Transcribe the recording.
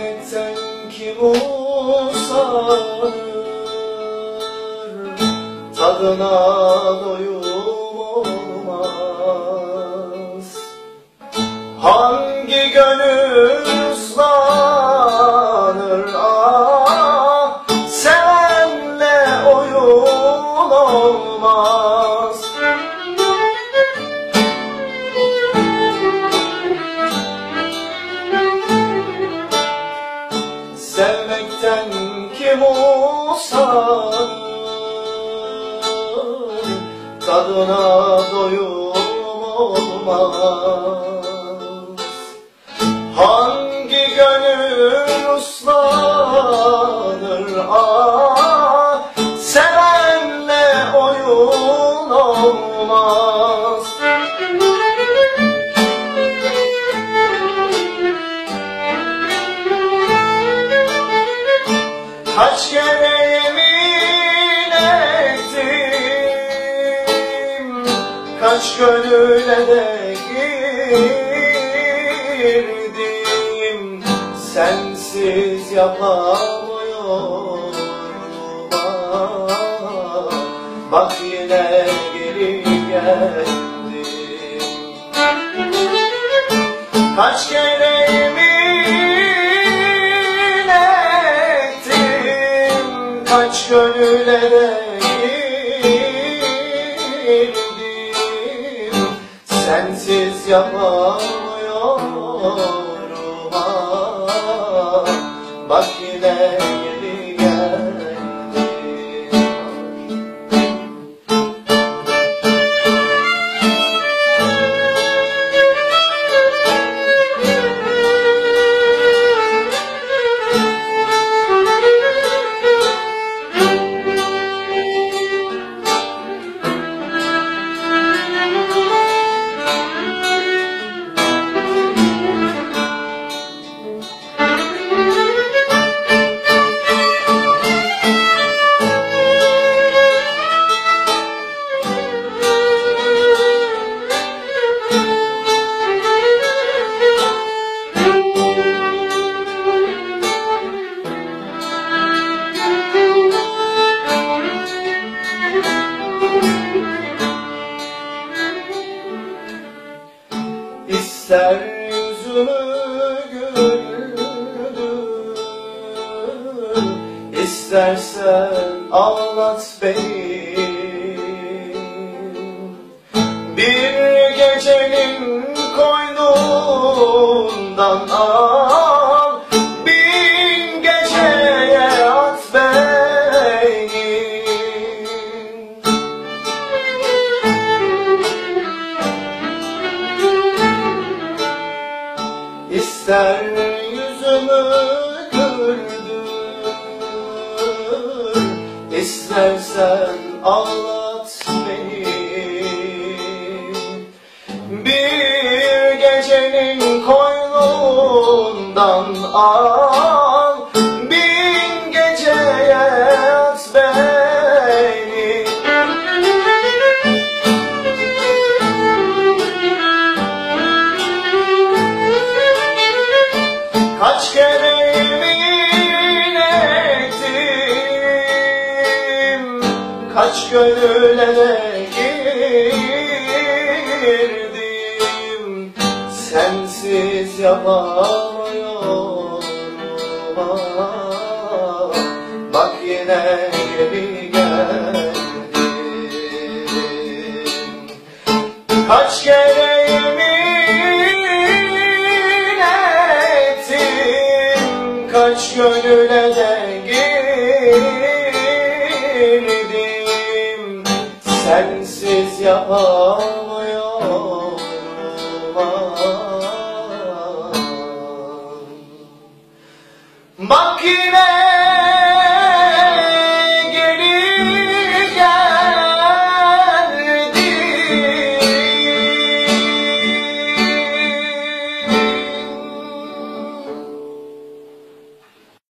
etsen kim olsan Tadına doyum olmaz. Hangi gönül ıslanır? Ah Senle oyun olmaz. Kim usanır Tadına doyum olmaz. Hangi gönül uslanır? Ah Sevenle oyun olmaz Kaç gönüle de girdim. Sensiz yapamıyorum. Bak yine geri geldim. Kaç kere yemin ettim. Kaç gönüle de Sensiz yapamıyorum ah. Bak yine İster yüzümü güldür İstersen ağlat beni İster yüzümü güldür İstersen ağlat beni. Bir gecenin koynundan al Kaç gönüle de girdim. Sensiz yapamıyorum. Bak yine geri geldim. Kaç kere yemin ettim. Kaç gönüle de girdim Sensiz yapamıyorum